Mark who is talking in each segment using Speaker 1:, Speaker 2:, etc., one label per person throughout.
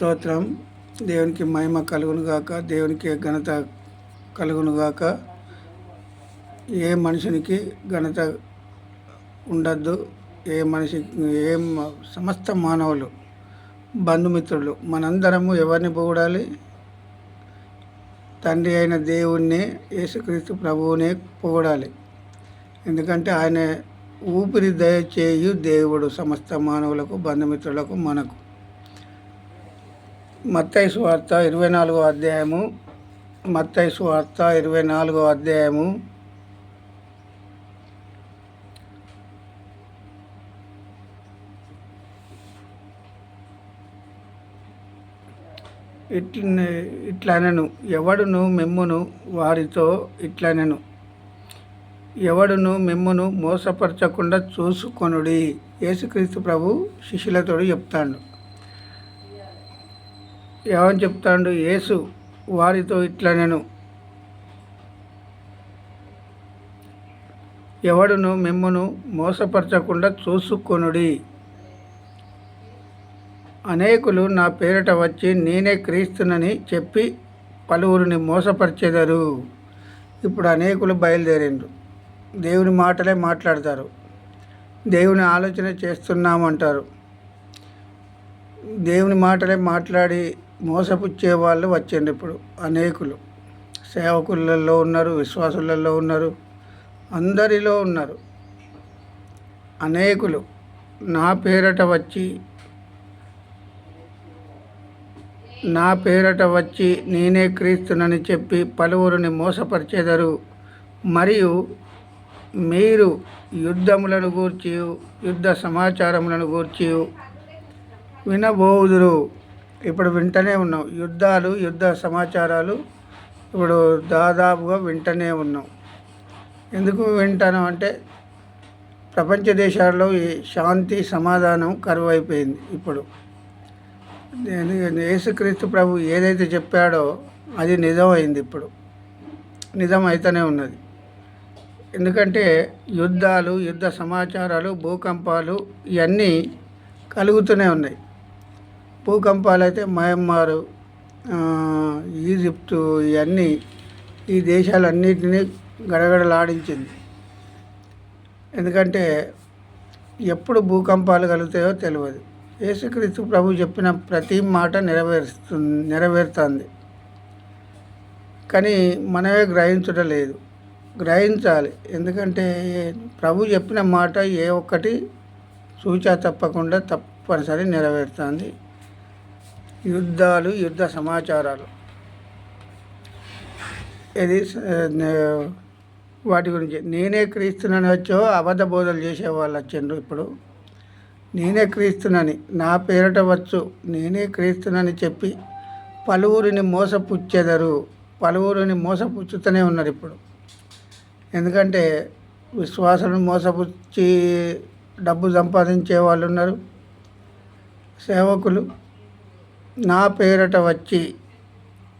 Speaker 1: స్తోత్రం. దేవునికి మహిమ కలుగును గాక దేవునికి ఘనత కలుగును గాక. ఏ మనుషునికి ఘనత ఉండద్దు ఏ మనిషి ఏ సమస్త మానవులు బంధుమిత్రులు మనందరము ఎవరిని పొగడాలి? తండ్రి అయిన దేవుణ్ణి యేసుక్రీస్తు ప్రభువునే పొగడాలి. ఎందుకంటే ఆయన ఊపిరి దయచేయు దేవుడు సమస్త మానవులకు బంధుమిత్రులకు మనకు. మత్తయి సువార్త ఇరవై నాలుగో అధ్యాయము. మత్తయి సువార్త ఇరవై నాలుగో అధ్యాయము. ఇట్ల ఇట్లనను ఎవడును మిమ్మును వారితో ఇట్లనను. ఎవడును మిమ్మును మోసపరచకుండా చూసుకొనుడి. యేసుక్రీస్తు ప్రభు శిష్యులతో చెప్తాడు. ఏమని చెప్తాడు? యేసు వారితో ఇట్లా నేను. ఎవడును మిమ్మను మోసపరచకుండా చూసుకొనుడి. అనేకులు నా పేరిట వచ్చి నేనే క్రీస్తునని చెప్పి పలువురిని మోసపరిచేదారు. ఇప్పుడు అనేకులు బయలుదేరిండ్రు. దేవుని మాటలే మాట్లాడతారు. దేవుని ఆలోచన చేస్తున్నామంటారు. దేవుని మాటలే మాట్లాడి మోసపుచ్చే వాళ్ళు వచ్చండి ఇప్పుడు. అనేకులు. సేవకులలో ఉన్నారు విశ్వాసులలో ఉన్నారు అందరిలో ఉన్నారు. అనేకులు. నా పేరట వచ్చి నా పేరట వచ్చి నేనే క్రీస్తునని చెప్పి పలువురిని మోసపరిచెదరు. మరియు మీరు యుద్ధములను గూర్చి యుద్ధ సమాచారములను గూర్చి వినబోదురు. ఇప్పుడు వింటనే ఉన్నాం. యుద్ధాలు యుద్ధ సమాచారాలు ఇప్పుడు దాదాపుగా వింటనే ఉన్నాం. ఎందుకు వింటాను అంటే ప్రపంచ దేశాల్లో ఈ శాంతి సమాధానం కరువైపోయింది ఇప్పుడు. నేను యేసుక్రీస్తు ప్రభు ఏదైతే చెప్పాడో అది నిజమైంది ఇప్పుడు. నిజం అయితేనే ఉన్నది. ఎందుకంటే యుద్ధాలు యుద్ధ సమాచారాలు భూకంపాలు ఇవన్నీ కలుగుతూనే ఉన్నాయి. భూకంపాలు అయితే మయన్మారు ఈజిప్టు ఇవన్నీ ఈ దేశాలన్నిటినీ గడగడలాడించింది. ఎందుకంటే ఎప్పుడు భూకంపాలు కలుగుతాయో తెలియదు. యేసుక్రీస్తు ప్రభు చెప్పిన ప్రతి మాట నెరవేరుస్తు నెరవేరుతుంది. కానీ మనమే గ్రహించడం లేదు గ్రహించాలి. ఎందుకంటే ప్రభు చెప్పిన మాట ఏ ఒక్కటి సూచ తప్పకుండా తప్పనిసరి నెరవేరుతుంది. యుద్ధాలు యుద్ధ సమాచారాలు. ఇది వాటి గురించి. నేనే క్రీస్తునని వచ్చో అబద్ధ బోధలు చేసేవాళ్ళు వచ్చిండ్రు ఇప్పుడు. నేనే క్రీస్తునని నా పేరట వచ్చు. నేనే క్రీస్తునని చెప్పి పలువురిని మోసపుచ్చెదరు. పలువురిని మోసపుచ్చుతూనే ఉన్నారు ఇప్పుడు. ఎందుకంటే విశ్వాసాలను మోసపుచ్చి డబ్బు సంపాదించే వాళ్ళు ఉన్నారు సేవకులు. నా పేరట వచ్చి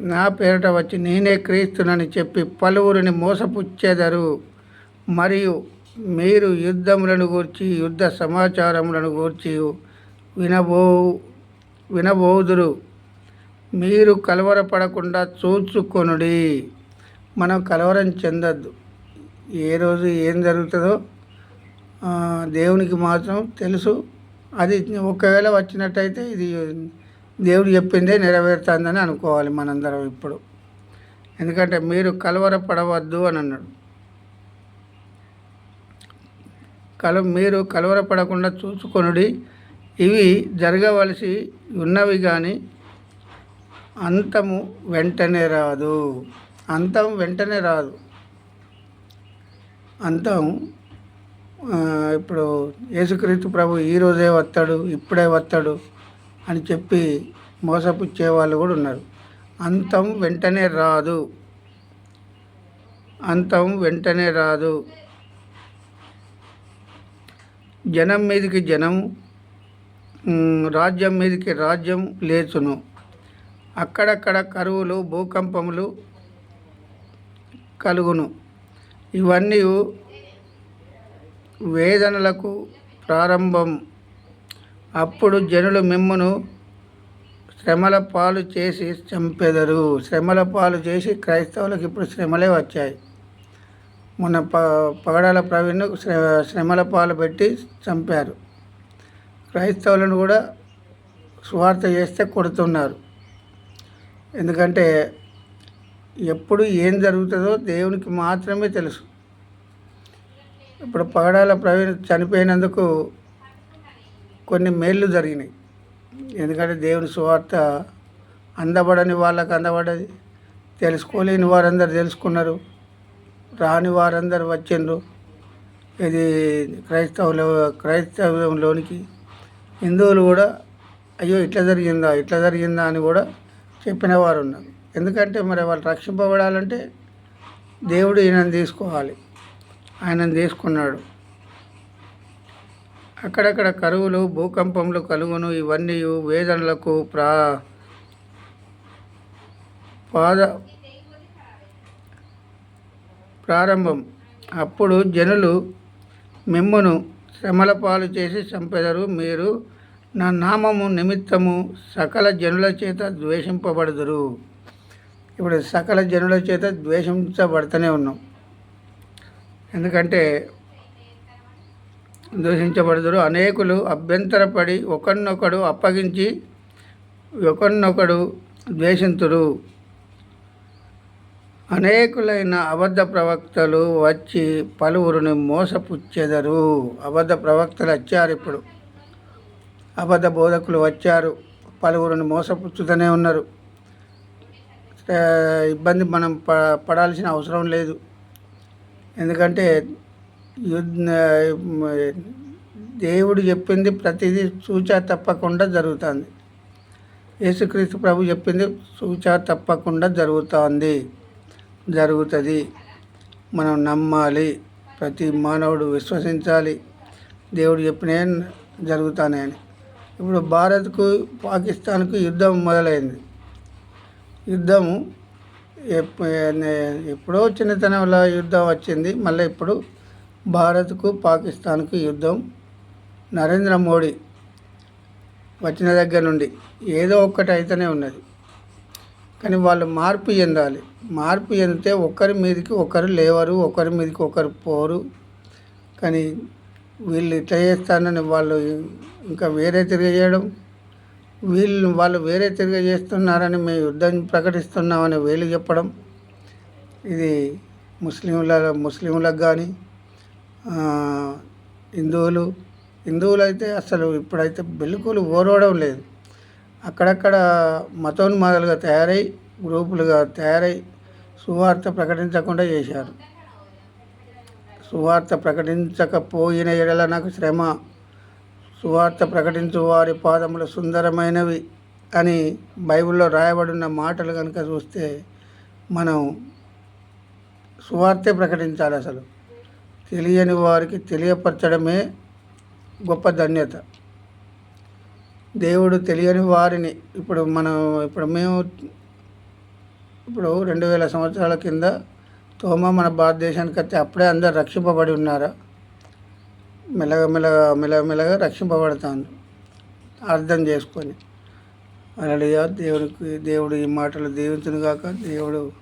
Speaker 1: నా పేరట వచ్చి నేనే క్రీస్తునని చెప్పి పలువురిని మోసపుచ్చెదరు. మరియు మీరు యుద్ధములను గూర్చి యుద్ధ సమాచారములను గూర్చి వినబో వినబోదురు. మీరు కలవరపడకుండా చూచుకొనుడి. మనం కలవరం చెందద్దు. ఏ రోజు ఏం జరుగుతుందో దేవునికి మాత్రం తెలుసు. అది ఒకవేళ వచ్చినట్టయితే ఇది దేవుడు చెప్పిందే నెరవేరుతుందని అనుకోవాలి మనందరం ఇప్పుడు. ఎందుకంటే మీరు కలవరపడవద్దు అని అన్నాడు. కల మీరు కలవరపడకుండా చూసుకొనుడి. ఇవి జరగవలసి ఉన్నవి కానీ అంతము వెంటనే రాదు. అంతం వెంటనే రాదు. అంతం ఇప్పుడు యేసుక్రీస్తు ప్రభు ఈరోజే వస్తాడు ఇప్పుడే వస్తాడు. అని చెప్పి మోసపుచ్చే వాళ్ళు కూడా ఉన్నారు. అంతం వెంటనే రాదు. అంతం వెంటనే రాదు. జనం మీదకి జనం రాజ్యం మీదకి రాజ్యం లేచును. అక్కడక్కడ కరువులు భూకంపములు కలుగును. ఇవన్నీ వేదనలకు ప్రారంభం. అప్పుడు జనులు మిమ్మను శ్రమల పాలు చేసి చంపెదరు. శ్రమల పాలు చేసి క్రైస్తవులకు ఇప్పుడు శ్రమలే వచ్చాయి. మొన్న ప పగడాల ప్రవీణ్ శ్ర శ్రమల పాలు పెట్టి చంపారు. క్రైస్తవులను కూడా స్వార్థ చేస్తే కొడుతున్నారు. ఎందుకంటే ఎప్పుడు ఏం జరుగుతుందో దేవునికి మాత్రమే తెలుసు. ఇప్పుడు పగడాల ప్రవీణ్ చనిపోయినందుకు కొన్ని మేళ్ళు జరిగినాయి. ఎందుకంటే దేవుని సువార్త అందబడని వాళ్ళకి అందబడది. తెలుసుకోలేని వారందరూ తెలుసుకున్నారు. రాని వారందరూ వచ్చిండ్రు. ఇది క్రైస్తవుల క్రైస్తవంలోనికి హిందువులు కూడా అయ్యో ఇట్లా జరిగిందా ఇట్లా జరిగిందా అని కూడా చెప్పిన వారు ఉన్నారు. ఎందుకంటే మరి వాళ్ళు రక్షింపబడాలంటే దేవుడు ఈయనను తీసుకోవాలి. ఆయనను తీసుకున్నాడు. అక్కడక్కడ కరువులు భూకంపములు కలుగును. ఇవన్నీ వేదనలకు ప్రా పాద ప్రారంభం. అప్పుడు జనులు మిమ్మును శ్రమల పాలు చేసి చంపెదరు. మీరు నా నామము నిమిత్తము సకల జనుల చేత ద్వేషింపబడుదురు. ఇప్పుడు సకల జనుల చేత ద్వేషించబడుతూనే ఉన్నాం. ఎందుకంటే దూషించబడుదురు అనేకులు అభ్యంతరపడి ఒకరినొకడు అప్పగించి ఒకరినొకడు ద్వేషింతురు. అనేకులైన అబద్ధ ప్రవక్తలు వచ్చి పలువురిని మోసపుచ్చెదరు. అబద్ధ ప్రవక్తలు వచ్చారు ఇప్పుడు. అబద్ధ బోధకులు వచ్చారు. పలువురిని మోసపుచ్చుతూనే ఉన్నారు. ఇబ్బంది మనం ప పడాల్సిన అవసరం లేదు. ఎందుకంటే దేవుడు చెప్పింది ప్రతిదీ సూచ తప్పకుండా జరుగుతుంది. యేసుక్రీస్తు ప్రభు చెప్పింది సూచ తప్పకుండా జరుగుతుంది జరుగుతుంది. మనం నమ్మాలి ప్రతి మానవుడు విశ్వసించాలి. దేవుడు చెప్పినే జరుగుతానే అని ఇప్పుడు భారత్కు పాకిస్తాన్కు యుద్ధం మొదలైంది. యుద్ధం ఎప్పుడో చిన్నతనంలో యుద్ధం వచ్చింది మళ్ళీ ఇప్పుడు భారత్కు పాకిస్తాన్కు యుద్ధం నరేంద్ర మోడీ వచ్చిన దగ్గర నుండి ఏదో ఒక్కటి అయితేనే ఉన్నది. కానీ వాళ్ళు మార్పు చెందాలి. మార్పు చెందితే ఒకరి మీదకి ఒకరు లేవరు ఒకరి మీదకి ఒకరు పోరు. కానీ వీళ్ళు ఇట్లా చేస్తానని వాళ్ళు ఇంకా వేరే తిరగజేయడం వీళ్ళు వాళ్ళు వేరే తిరగజేస్తున్నారని మేము యుద్ధం ప్రకటిస్తున్నామని వీళ్ళు చెప్పడం ఇది ముస్లింల ముస్లింలకు కానీ హిందువులు హిందువులు అయితే అసలు ఇప్పుడైతే బిల్కులు ఓరవడం లేదు. అక్కడక్కడ మతోన్మాదులుగా తయారై గ్రూపులుగా తయారై సువార్త ప్రకటించకుండా చేశారు. సువార్త ప్రకటించకపోయిన ఎడల నాకు శ్రమ. సువార్త ప్రకటించు వారి పాదములు సుందరమైనవి అని బైబిల్లో రాయబడిన మాటలు కనుక చూస్తే మనం సువార్తే ప్రకటించాలి అసలు. తెలియని వారికి తెలియపరచడమే గొప్ప ధన్యత. దేవుడు తెలియని వారిని ఇప్పుడు మనం ఇప్పుడు మేము ఇప్పుడు రెండు వేల సంవత్సరాల కింద తోమ మన భారతదేశానికి వస్తే అప్పుడే అందరు రక్షింపబడి ఉన్నారా? మెల్లగా మెల్లగా మెలగ మెల్లగా రక్షింపబడతాను. అర్థం చేసుకొని. అలా దేవుడికి దేవుడు ఈ మాటలు దీవించును కాక దేవుడు